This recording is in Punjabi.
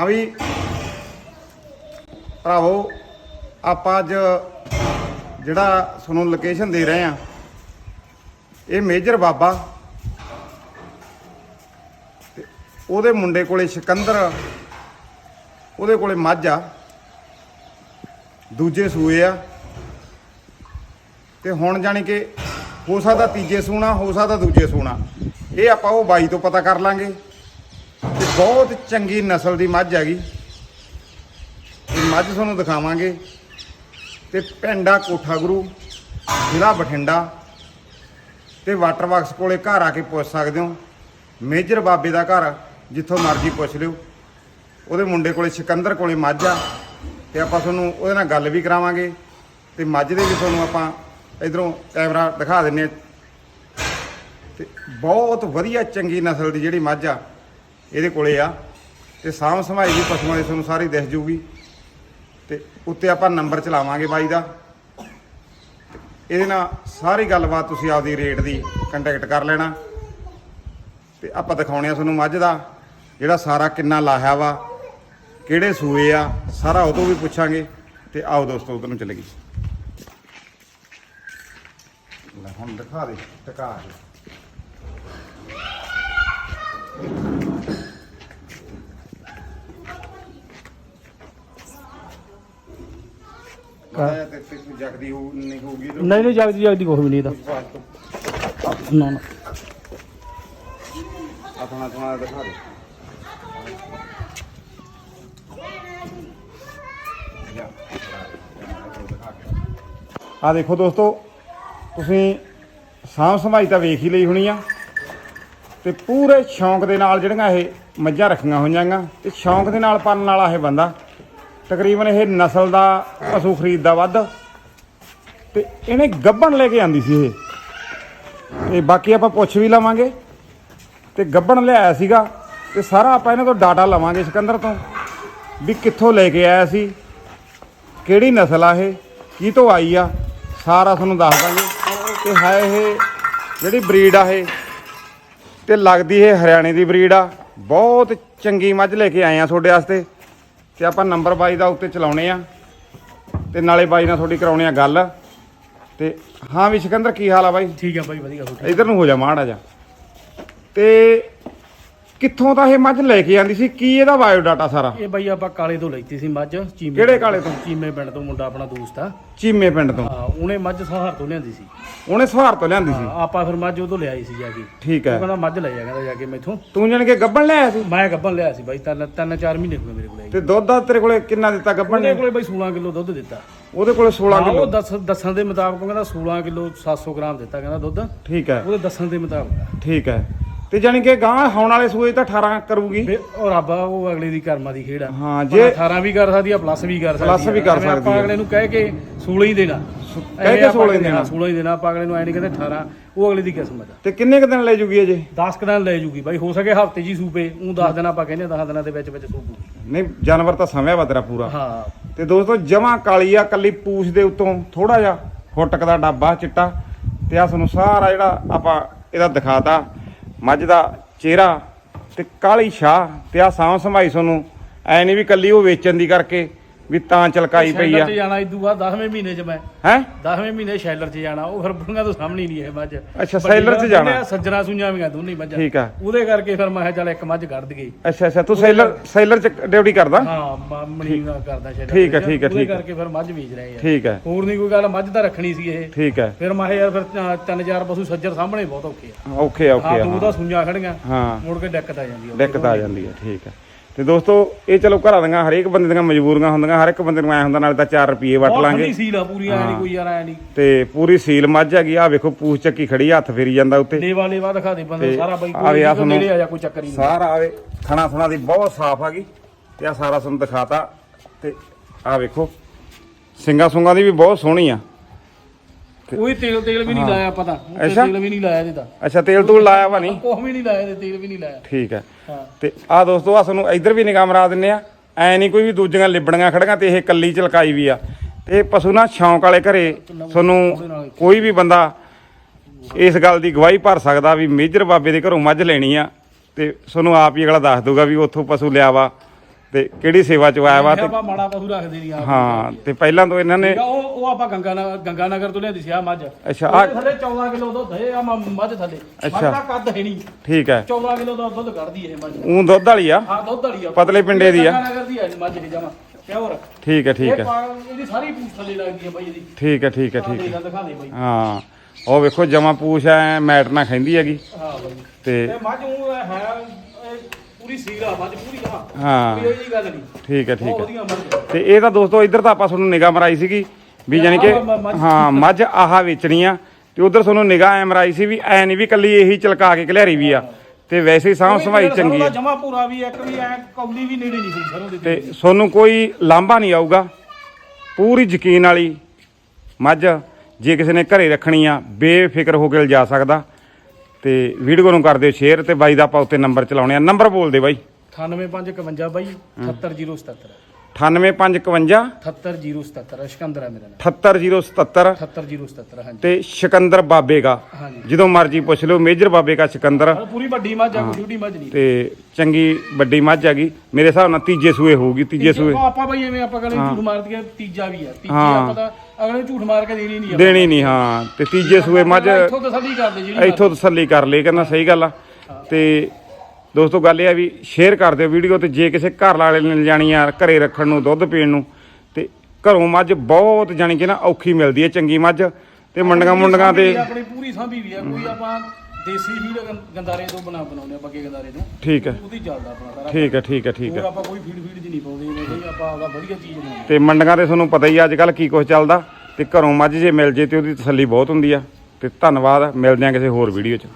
ਆ ਵੀ। ਭਰਾਵੋ, ਆਪਾਂ ਅੱਜ ਜਿਹੜਾ ਤੁਹਾਨੂੰ ਲੋਕੇਸ਼ਨ ਦੇ ਰਹੇ ਆ ਇਹ ਮੇਜਰ ਬਾਬਾ। ਉਹਦੇ ਮੁੰਡੇ ਕੋਲੇ ਸਿਕੰਦਰ, ਉਹਦੇ ਕੋਲੇ ਮੱਝ ਆ। ਦੂਜੇ ਸੂਏ ਆ। ਤੇ ਹੁਣ ਜਾਣੀ ਕਿ ਹੋ ਸਕਦਾ ਤੀਜੇ ਸੂਣਾ, ਹੋ ਸਕਦਾ ਦੂਜੇ ਸੂਣਾ। ਇਹ ਆਪਾਂ ਉਹ ਬਾਈ ਤੋਂ ਪਤਾ ਕਰ ਲਾਂਗੇ। ਬਹੁਤ ਚੰਗੀ ਨਸਲ ਦੀ ਮੱਝ ਹੈਗੀ। ਇਹ ਮੱਝ ਤੁਹਾਨੂੰ ਦਿਖਾਵਾਂਗੇ। ਤੇ ਪਿੰਡਾ ਕੋਠਾ ਗੁਰੂ, ਜ਼ਿਲ੍ਹਾ ਬਠਿੰਡਾ। ਤੇ ਵਾਟਰ ਬਾਕਸ ਕੋਲੇ ਘਰ ਆ ਕੇ ਪੁੱਛ ਸਕਦੇ ਹੋ। ਮੇਜਰ ਬਾਬੇ ਦਾ ਘਰ, ਜਿੱਥੋਂ ਮਰਜ਼ੀ ਪੁੱਛ ਲਿਓ। ਉਹਦੇ ਮੁੰਡੇ ਕੋਲੇ ਸਿਕੰਦਰ ਕੋਲੇ ਮੱਝ ਆ। ਤੇ ਆਪਾਂ ਤੁਹਾਨੂੰ ਉਹਦੇ ਨਾਲ ਗੱਲ ਵੀ ਕਰਾਵਾਂਗੇ। ਤੇ ਮੱਝ ਦੇ ਵੀ ਤੁਹਾਨੂੰ ਆਪਾਂ ਇਧਰੋਂ ਕੈਮਰਾ ਦਿਖਾ ਦਿੰਨੇ ਆ। ਤੇ ਬਹੁਤ ਵਧੀਆ ਚੰਗੀ ਨਸਲ ਦੀ ਜਿਹੜੀ ਮੱਝ ਆ ਇਹਦੇ ਕੋਲੇ ਆ ਤੇ ਸਾਂਭ ਸੰਭਾਈ ਵੀ ਪਸ਼ੂਆਂ ਦੀ ਤੁਹਾਨੂੰ ਸਾਰੀ ਦਿਖ ਜੂਗੀ। ਤੇ ਉੱਤੇ ਆਪਾਂ ਨੰਬਰ ਚਲਾਵਾਂਗੇ ਬਾਈ ਦਾ। ਇਹਦੇ ਨਾਲ ਸਾਰੀ ਗੱਲਬਾਤ ਤੁਸੀਂ ਆਪਦੀ ਰੇਟ ਦੀ ਕੰਟੈਕਟ ਕਰ ਲੈਣਾ। ਤੇ ਆਪਾਂ ਦਿਖਾਉਣੇ ਆ ਤੁਹਾਨੂੰ ਮੱਝ ਦਾ, ਜਿਹੜਾ ਸਾਰਾ ਕਿੰਨਾ ਲਾਹਿਆ ਵਾ, ਕਿਹੜੇ ਸੂਏ ਆ, ਸਾਰਾ ਉਹ ਤੋਂ ਵੀ ਪੁੱਛਾਂਗੇ। ਤੇ ਆਓ ਦੋਸਤੋ, ਉਧਰ ਨੂੰ ਚੱਲੇਗੀ ਲੈ ਹੁਣ ਦਿਖਾ ਦੇ, ਟਕਾ ਦੇ। ਮੈਂ ਤੇ ਤੇ ਕੋਈ ਜਗਦੀ ਹੋ ਨਹੀਂ ਹੋਊਗੀ ਤੇ ਨਹੀਂ ਨਹੀਂ ਜਗਦੀ ਜਗਦੀ ਵੀ ਨਹੀਂ ਇਹਦਾ। ਕੁਛ ਬਾਤ ਨਾ ਨਾ। ਆਪਣਾ ਥੋੜਾ ਦਿਖਾ ਦੇ। ਆ ਦੇਖੋ ਦੋਸਤੋ ਤੁਸੀਂ ਸਾਂਭ ਸੰਭਾਈ ਤਾਂ ਵੇਖ ਹੀ ਲਈ ਹੋਣੀ ਆ। ਤੇ ਪੂਰੇ ਸ਼ੌਂਕ ਦੇ ਨਾਲ ਜਿਹੜੀਆਂ ਇਹ ਮੱਝਾਂ ਰੱਖੀਆਂ ਹੋਈਆਂਗਾ ਤੇ ਸ਼ੌਂਕ ਦੇ ਨਾਲ ਪਾਲਣ ਵਾਲਾ ਇਹ ਬੰਦਾ। ਤਕਰੀਬਨ ਇਹ ਨਸਲ ਦਾ ਪਸ਼ੂ ਖਰੀਦਦਾ ਵੱਧ ਤੇ ਇਹਨੇ ਗੱਭਣ ਲੈ ਕੇ ਆਂਦੀ ਸੀ ਇਹ। ਤੇ ਬਾਕੀ ਆਪਾਂ ਪੁੱਛ ਵੀ ਲਵਾਂਗੇ। ਤੇ ਗੱਬਣ ਲਿਆਇਆ ਸੀਗਾ ਤੇ ਸਾਰਾ ਆਪਾਂ ਇਹਨਾਂ ਤੋਂ ਡਾਟਾ ਲਵਾਂਗੇ ਸਿਕੰਦਰ ਤੋਂ ਵੀ ਕਿੱਥੋਂ ਲੈ ਕੇ ਆਇਆ ਸੀ, ਕਿਹੜੀ ਨਸਲ ਆ ਇਹ, ਕੀ ਤੋਂ ਆਈ ਆ, ਸਾਰਾ ਤੁਹਾਨੂੰ ਦੱਸ ਦਾਂਗੇ। ਤੇ ਹੈ ਇਹ ਜਿਹੜੀ ਬਰੀਡ ਆ ਇਹ। ਤੇ ਲੱਗਦੀ ਇਹ ਹਰਿਆਣੇ ਦੀ ਬਰੀਡ ਆ। ਬਹੁਤ ਚੰਗੀ ਮੱਝ ਲੈ ਕੇ ਆਏ ਆ ਤੁਹਾਡੇ ਵਾਸਤੇ। ਤੇ ਆਪਾਂ ਨੰਬਰ ਬਾਈ ਦਾ ਉੱਤੇ ਚਲਾਉਣੇ ਆ। ਤੇ ਨਾਲੇ ਬਾਈ ਨਾਲ ਤੁਹਾਡੀ ਕਰਾਉਣੀ ਆ ਗੱਲ। ਤੇ ਹਾਂ ਵੀ ਸਿਕੰਦਰ ਕੀ ਹਾਲ ਆ ਬਾਈ? ਠੀਕ ਆ ਭਾਈ ਵਧੀਆ ਹੋ ਇਧਰ ਨੂੰ ਹੋ ਜਾ ਮਾੜਾ ਜਾ ਤੇ ਕਿੱਥੋਂ ਤਾਂ ਇਹ ਮੱਝ ਲੈ ਕੇ ਆਂਦੀ ਸੀ? ਕੀ ਇਹਦਾ ਬਾਇਓ ਡਾਟਾ ਸਾਰਾ? ਇਹ ਬਾਈ ਆਪਾਂ ਕਾਲੇ ਤੋਂ ਲੈਤੀ ਸੀ ਮੱਝ ਚੀਮੇ ਕਿਹੜੇ ਕਾਲੇ ਤੋਂ? ਚੀਮੇ ਪਿੰਡ ਤੋਂ ਮੁੰਡਾ ਆਪਣਾ ਦੋਸਤ ਆ। ਚੀਮੇ ਪਿੰਡ ਤੋਂ? ਹਾਂ ਉਹਨੇ ਮੱਝ ਸਹਾਰ ਤੋਂ ਲਿਆਂਦੀ ਸੀ। ਉਹਨੇ ਸਹਾਰ ਤੋਂ ਲਿਆਂਦੀ ਸੀ? ਆਪਾਂ ਫਿਰ ਮੱਝ ਤੋਂ ਲਿਆਈ ਸੀ ਜਾ ਕੇ। ਠੀਕ ਉਹ ਹੈ ਕਹਿੰਦਾ ਮੱਝ ਲੈ ਜਾ ਕਹਿੰਦਾ ਜਾ ਕੇ ਮੈਥੋਂ। ਤੂੰ ਜਾਣ ਕੇ ਗੱਬਣ ਲਿਆਇਆ ਸੀ? ਮੈਂ ਗੱਭਣ ਲਿਆ ਸੀ ਬਾਈ ਤਿੰਨ ਤਿੰਨ ਚਾਰ ਮਹੀਨੇ ਹੋ ਗਏ ਮੇਰੇ ਕੋਲੇ ਤੇ ਦੁੱਧ ਦਾ ਤੇਰੇ ਕੋਲੇ ਕਿੰਨਾ ਦਿੱਤਾ ਗੱਬਣ ਨੇ? ਕੋਲੇ ਬਾਈ 16 ਕਿਲੋ ਦੁੱਧ ਦਿੱਤਾ। ਉਹਦੇ ਕੋਲੇ 16 ਹਾਂ, ਕਿਲੋ। ਉਹ ਦੱਸ ਦੱਸਣ ਦੇ ਮੁਤਾਬਕ ਕਹਿੰਦਾ 16 ਕਿਲੋ 700 ਗ੍ਰਾਮ ਦਿੱਤਾ ਕਹਿੰਦਾ ਦੁੱਧ। ਠੀਕ ਹੈ। ਉਹਦੇ ਦੱਸਣ ਦੇ ਮੁਤਾਬਕ। ਠੀਕ ਹੈ। ਤੇ ਜਾਣੀ ਕਿ ਗਾਂ ਆਉਣ ਵਾਲੇ ਸੂਏ ਤਾਂ 18 ਕਰੂਗੀ। ਵੀ ਉਹ ਰੱਬ ਆ ਉਹ ਅਗਲੇ ਦੀ ਕਰਮਾਂ ਦੀ ਖੇਡ ਆ। ਹਾਂ, ਜੇ ਜੇ- 18 ਵੀ ਕਰ ਸਕਦੀ ਆ ਪਲੱਸ ਵੀ ਕਰ ਸਕਦੀ Plus ਵੀ ਕਰ ਐਵੇਂ ਆਪਾਂ ਸਕਦੀ ਆ। ਅਗਲੇ ਨੂੰ ਕਹਿ ਕੇ 16 ਹੀ ਦੇਣਾ। ਕਹਿ ਕੇ 16 ਹੀ ਦੇਣਾ। 16 ਹੀ ਦੇਣਾ। ਆਪਾਂ ਅਗਲੇ ਨੂੰ ਐ ਨਹੀਂ ਕਹਿੰਦੇ 18 ਉਹ ਅਗਲੇ ਦੀ ਕਿਸਮਤ ਆ। ਤੇ ਕਿੰਨੇ ਕੁ ਦਿਨ ਲੈ ਜੂਗੀ ਅਜੇ? 10 ਕਦਾਂ ਲੈ ਜੂਗੀ ਬਾਈ ਹੋ ਸਕੇ ਹਫ਼ਤੇ ਜੀ ਸੂਪੇ ਉਹ 10 ਦਿਨ ਆਪਾਂ ਕਹਿੰਦੇ 10 ਦਿਨਾਂ ਦੇ ਵਿੱਚ ਵਿੱਚ ਸੂਪੂਗੀ ਨਹੀਂ ਜਾਨਵਰ ਤਾਂ ਸਮਿਆ ਵਾ ਤੇਰਾ ਪੂਰਾ। ਹਾਂ। ਤੇ ਦੋਸਤੋ ਜਮਾ ਕਾਲੀ ਆ ਕੱਲੀ ਪੂਛ ਦੇ ਉੱਤੋਂ ਥੋੜਾ ਜਿਹਾ ਫੁੱਟਕ ਦਾ ਡੱਬਾ ਚਿੱਟਾ। ਤੇ ਆ ਤੁਹਾਨੂੰ ਸਾਰਾ ਜਿਹੜਾ ਆਪਾਂ ਇਹਦਾ ਦਿਖਾਤਾ। ਮੱਝ ਦਾ ਚਿਹਰਾ ਤੇ ਕਾਲੀ ਸ਼ਾਹ ਤੇ ਆ ਸਾਂਭ ਸੰਭਾਈ ਤੁਹਾਨੂੰ ਐ ਨਹੀਂ ਵੀ ਕੱਲੀ ਉਹ ਵੇਚਣ ਦੀ ਕਰਕੇ ਵੀ ਤਾਂ ਚਲਕਾਈ ਪਈ ਆ। 'ਚ ਜਾਣਾ ਇਦੂ ਬਾਅਦ 10ਵੇਂ ਮਹੀਨੇ 'ਚ ਮੈਂ। ਹੈ? 10ਵੇਂ ਮਹੀਨੇ ਸ਼ੈਲਰ 'ਚ ਜਾਣਾ ਉਹ ਫਿਰ ਬੁੰਗਾ ਤੋਂ ਸਾਹਮਣੇ ਹੀ ਨਹੀਂ ਇਹ ਮੱਝ। ਅੱਛਾ, ਸ਼ੈਲਰ 'ਚ ਜਾਣਾ। ਸੱਜਣਾ ਸੁਈਆਂ ਵੀਆਂ ਦੋਨੇ ਮੱਝਾਂ। ਠੀਕ ਆ। ਉਹਦੇ ਕਰਕੇ ਫਿਰ ਮੈਂ ਕਿਹਾ ਚੱਲ ਇੱਕ ਮੱਝ ਕੱਢ ਦਈਏ। ਅੱਛਾ ਅੱਛਾ ਤੂੰ ਸੈਲਰ ਸੈਲਰ ਚ ਡਿਊਟੀ ਕਰਦਾ? ਹਾਂ ਮ- ਮਣੀ ਨਾਲ ਕਰਦਾ ਸ਼ੈਲਰ ਠੀਕ ਹੈ, ਵਿੱਚ। ਠੀਕ ਹੈ, ਉਹਦੇ ਠੀਕ ਹੈ। ਕਰਕੇ ਫਿਰ ਮੱਝ ਵੇਚ ਰਹੇ ਆ। ਠੀਕ ਹੈ ਹੋਰ ਨਹੀਂ ਕੋਈ ਗੱਲ ਮੱਝ ਤਾਂ ਰੱਖਣੀ ਸੀ ਇਹ। ਠੀਕ ਹੈ ਫਿਰ ਮੈਂ ਕਿਹਾ ਯਾਰ ਫਿਰ ਤਾਂ ਤਿੰਨ ਚਾਰ ਪਸ਼ੂ ਸੱਜਰ ਸਾਹਮਣੇ ਬਹੁਤ ਔਖੇ ਆ। ਓਕੇ ਹਾਂ ਓਕੇ ਦੋ ਤਾਂ ਸੁਈਆਂ ਖੜੀਆਂ। ਹਾਂ। ਮੁੜ ਕੇ ਦਿੱਕਤ ਆ ਜਾਂਦੀ ਆ। ਦਿੱਕਤ ਆ ਜਾਂਦੀ ਹੈ ਠੀਕ ਹੈ ਤੇ ਦੋਸਤੋ ਇਹ ਚਲੋ ਘਰਾਂ ਦੀਆਂ ਹਰੇਕ ਬੰਦੇ ਦੀਆਂ ਮਜਬੂਰੀਆਂ ਹੁੰਦੀਆਂ ਹਰ ਇੱਕ ਬੰਦੇ ਨੂੰ ਐ ਹੁੰਦਾ ਨਾਲ ਤਾਂ 4 ਰੁਪਏ ਵਟ ਲਾਂਗੇ। ਸੀਲ ਆ ਪੂਰੀ ਐ ਨਹੀਂ ਕੋਈ ਯਾਰ ਐ ਨਹੀਂ ਤੇ ਪੂਰੀ ਸੀਲ ਮੱਝ ਹੈਗੀ ਆ ਵੇਖੋ ਪੂਛ ਚੱਕੀ ਖੜੀ ਆ, ਹੱਥ ਫੇਰੀ ਜਾਂਦਾ ਉੱਤੇ। ਲੇਵਾ ਲੇਵਾ ਦਿਖਾ ਦੇ ਬੰਦੇ ਸਾਰਾ ਬਾਈ ਆ ਆ ਕੋਈ ਨੇੜੇ ਆ ਜਾ ਕੋਈ ਚੱਕਰ ਨਹੀਂ। ਸਾਰਾ ਆਵੇ ਥਣਾ ਥਣਾ ਦੀ ਬਹੁਤ ਸਾਫ਼ ਹੈਗੀ ਤੇ ਆ ਸਾਰਾ ਤੁਹਾਨੂੰ ਦਿਖਾਤਾ ਤੇ ਆ ਵੇਖੋ ਸਿੰਗਾ ਸੁੰਗਾ ਦੀ ਵੀ ਬਹੁਤ ਸੋਹਣੀ ਆ। ਕੋਈ ਤੇਲ ਤੇਲ ਵੀ ਨਹੀਂ ਲਾਇਆ ਅੱਛਾ? ਤੇਲ ਵੀ ਨਹੀਂ ਲਾਇਆ ਇਹਦਾ ਅੱਛਾ ਤੇਲ ਤੂਲ ਲਾਇਆ ਵਾ ਨਹੀਂ? ਕੁਝ ਵੀ ਨਹੀਂ ਲਾਇਆ ਤੇਲ ਵੀ ਨਹੀਂ ਲਾਇਆ। ਠੀਕ ਹੈ। ਹਾਂ। ਤੇ ਆ ਦੋਸਤੋ ਆ ਤੁਹਾਨੂੰ ਇੱਧਰ ਵੀ ਨਿਗਾਹ ਮਰਾ ਦਿੰਨੇ ਆ। ਐ ਨਹੀਂ ਕੋਈ ਵੀ ਦੂਜੀਆਂ ਲਿਬੜੀਆਂ ਖੜੀਆਂ ਤੇ ਇਹ ਕੱਲੀ ਚਲਕਾਈ ਵੀ ਆ। ਤੇ ਪਸ਼ੂ ਨਾ ਸ਼ੌਂਕ ਵਾਲੇ ਘਰੇ ਤੁਹਾਨੂੰ ਕੋਈ ਵੀ ਬੰਦਾ ਇਸ ਗੱਲ ਦੀ ਗਵਾਹੀ ਭਰ ਸਕਦਾ ਵੀ ਮੇਜਰ ਬਾਬੇ ਦੇ ਘਰੋਂ ਮੱਝ ਲੈਣੀ ਆ। ਤੇ ਤੁਹਾਨੂੰ ਆਪ ਹੀ ਅਗਲਾ ਦੱਸ ਦੂਗਾ ਵੀ ਉੱਥੋਂ ਪਸ਼ੂ ਲਿਆ ਵਾ। ਤੇ ਕਿਹੜੀ ਸੇਵਾ ਚ ਆਇਆ ਵਾ ਤੇ ਆਪਾਂ ਮਾੜਾ ਪਸ਼ੂ ਰੱਖਦੇ ਨਹੀਂ ਆ ਹਾਂ ਤੇ ਪਹਿਲਾਂ ਤੋਂ ਇਹਨਾਂ ਨੇ ਆ, ਉਹ ਉਹ ਆਪਾਂ ਗੰਗਾ ਨਗਰ ਗੰਗਾ ਨਗਰ ਤੋਂ ਲਿਆਂਦੀ ਸੀ ਆ ਮੱਝ। ਅੱਛਾ, ਉਹਦੇ ਥੱਲੇ 14 ਕਿਲੋ ਦੁੱਧ ਹੈ ਆ ਮ- ਮੱਝ ਥੱਲੇ। ਮੱਝ ਅੱਛਾ। ਦਾ ਕੱਦ ਹੈ ਨਹੀਂ ਠੀਕ ਹੈ। 14 ਕਿਲੋ ਦਾ ਦੁੱਧ ਕੱਢਦੀ ਇਹ ਮੱਝ। ਉਹ ਦੁੱਧ ਵਾਲੀ ਆ? ਹਾਂ ਦੁੱਧ ਵਾਲੀ ਆ। ਪਤਲੇ ਪਿੰਡੇ ਦੀ ਆ। ਗੰਗਾ ਨਗਰ ਦੀ ਹੈ ਮੱਝ ਇਹ ਜਮਾ। ਪਿਓਰ। ਠੀਕ ਹੈ ਠੀਕ ਇਹ ਹੈ। ਪਾ- ਇਹਦੀ ਸਾਰੀ ਪੂਛ ਥੱਲੇ ਲੱਗਦੀ ਹੈ ਬਾਈ ਇਹਦੀ। ਠੀਕ ਹੈ ਠੀਕ ਹੈ ਠੀਕ ਹੈ। ਲੈ, ਦਿਖਾ ਦੇ ਬਾਈ। ਹਾਂ ਉਹ ਵੇਖੋ ਜਮਾ ਪੂਛ ਐ ਮੈਟ ਨਾ ਖੈਂਦੀ ਹੈਗੀ। ਹਾਂ ਬਾਈ। ਤੇ ਤੇ ਮੱਝ ਉਹ ਹੈ ਪੂਰੀ ਆ ਹਾਂ। ਕੋਈ ਇਹਦੀ ਗੱਲ ਨਹੀਂ। ਠੀਕ ਹੈ ਠੀਕ ਹੈ। ਵਧੀਆ ਤੇ ਇਹ ਤਾਂ ਦੋਸਤੋ ਇੱਧਰ ਤਾਂ ਆਪਾਂ ਤੁਹਾਨੂੰ ਨਿਗਾਹ ਮਰਾਈ ਸੀਗੀ ਵੀ ਯਾਨੀ ਕਿ ਆਹ ਮ- ਮੱਝ- ਹਾਂ ਮੱਝ ਆਹ ਵੇਚਣੀ ਆ ਤੇ ਉਧਰ ਤੁਹਾਨੂੰ ਨਿਗਾਹ ਐ ਮਰਾਈ ਸੀ ਵੀ ਐ ਨਹੀਂ ਵੀ ਕੱਲੀ ਇਹੀ ਚਲਕਾ ਕੇ ਖਲਿਆਰੀ ਵੀ ਆ। ਤੇ ਵੈਸੇ ਹੀ ਸਾਂਭ ਸੰਭਾਈ ਚੰਗੀ ਆ। ਜਮਾ ਪੂਰਾ ਵੀ ਇੱਕ ਵੀ ਐ ਕੌਲੀ ਵੀ ਨੇੜੇ ਨਹੀਂ ਸੀ ਸਰੋਂ ਦੀ ਤੇ ਤੁਹਾਨੂੰ ਕੋਈ ਲਾਂਭਾ ਨਹੀਂ ਆਊਗਾ। ਪੂਰੀ ਯਕੀਨ ਵਾਲੀ ਮੱਝ ਜੇ ਕਿਸੇ ਨੇ ਘਰੇ ਰੱਖਣੀ ਆ ਬੇਫਿਕਰ ਹੋ ਕੇ ਲਿਜਾ ਸਕਦਾ। ਤੇ ਵੀਡੀਓ ਨੂੰ ਕਰ ਦਿਓ ਸ਼ੇਅਰ ਤੇ ਬਾਈ ਦਾ ਆਪਾਂ ਉੱਤੇ ਨੰਬਰ ਚਲਾਉਣੇ ਆ। ਨੰਬਰ ਬੋਲ ਦੇ ਬਾਈ। 98551 ਬਾਈ 78077 98551 78077 ਸਿਕੰਦਰ ਹੈ ਮੇਰਾ ਨਾਮ। 78077 78077 ਹਾਂਜੀ। ਤੇ ਸਿਕੰਦਰ ਬਾਬੇ ਦਾ। ਹਾਂਜੀ। ਜਦੋਂ ਮਰਜ਼ੀ ਪੁੱਛ ਲਿਓ ਮੇਜਰ ਬਾਬੇ ਦਾ ਸਿਕੰਦਰ। ਆਹ ਪੂਰੀ ਵੱਡੀ ਮੱਝ ਆ ਕੋਈ ਛੋਟੀ ਮੱਝ ਨਹੀਂ। ਤੇ ਚੰਗੀ ਵੱਡੀ ਮੱਝ ਹੈਗੀ। ਮੇਰੇ ਹਿਸਾਬ ਨਾਲ ਤੀਜੇ ਸੂਏ ਹੋਊਗੀ ਤੀਜੇ ਸੂਏ। ਉਹ ਆਪਾਂ ਬਈ ਐਵੇਂ ਆਪਾਂ ਕਹਿੰਦੇ ਝੂਠ ਮਾਰ ਦਈਏ ਤੀਜਾ ਵੀ ਆ। ਤੀਜੇ ਹਾਂ। ਆਪਾਂ ਤਾਂ ਅਗਲੇ ਨੂੰ ਝੂਠ ਮਾਰ ਕੇ ਦੇਣੀ ਨਹੀਂ ਦੇਣੀ ਨਹੀਂ ਹਾਂ। ਤੇ ਤੀਜੇ ਸੂਏ ਮੱਝ ਇੱਥੋਂ ਤਸੱਲੀ ਕਰਦੇ ਜਿਹੜੀ ਇੱਥੋਂ ਤਸੱਲੀ ਕਰ ਲਈ ਕਹਿੰਦਾ ਸਹੀ ਗੱਲ ਆ। ਤੇ ਦੋਸਤੋ ਗੱਲ ਇਹ ਆ ਵੀ ਸ਼ੇਅਰ ਕਰ ਦਿਓ ਵੀਡੀਓ ਤੇ ਜੇ ਕਿਸੇ ਘਰ ਵਾਲੇ ਨੇ ਲਿਜਾਣੀ ਆ ਘਰੇ ਰੱਖਣ ਨੂੰ ਦੁੱਧ ਪੀਣ ਨੂੰ ਤੇ ਘਰੋਂ ਮੱਝ ਬਹੁਤ ਜਾਣੀ ਕਿ ਨਾ ਔਖੀ ਮਿਲਦੀ ਹੈ ਚੰਗੀ ਮੱਝ। ਤੇ ਮੰਡੀਆਂ ਮੁੰਡੀਆਂ ਤੇ ਆਪਣੀ ਪੂਰੀ ਸਾਂਭੀ ਵੀ ਆ। ਕੋਈ ਆਪਾਂ ਦੇਸੀ ਹੀ ਗੰਦਾਰੇ ਤੋਂ ਬਣਾ ਬਣਾਉਂਦੇ ਆ ਬੱਗੇ ਗੰਦਾਰੇ ਤੋਂ। ਠੀਕ ਹੈ। ਉਹਦੀ ਚੱਲਦਾ ਆਪਣਾ ਸਾਰਾ ਠੀਕ ਹੈ ਠੀਕ ਹੈ ਠੀਕ ਹੋਰ ਹੈ ਆਪਾਂ ਕੋਈ ਫੀਡ ਫੀਡ ਜੀ ਨਹੀਂ ਪਾਉਂਦੇ ਨੇ ਬਈ ਆਪਾਂ ਆਪਦਾ ਵਧੀਆ ਚੀਜ਼ ਬਣਾਉਂਦੇ ਤੇ ਮੰਡੀਆਂ ਤੇ ਤੁਹਾਨੂੰ ਪਤਾ ਹੀ ਆ ਅੱਜ ਕੱਲ ਕੀ ਕੁਝ ਚੱਲਦਾ ਤੇ ਘਰੋਂ ਮੱਝ ਜੇ ਮਿਲ ਜੇ ਤੇ ਉਹਦੀ ਤਸੱਲੀ ਬਹੁਤ ਹੁੰਦੀ ਆ। ਤੇ ਧੰਨਵਾਦ ਮਿਲਦੇ ਆ ਕਿਸੇ ਹੋਰ ਵੀਡੀਓ 'ਚ।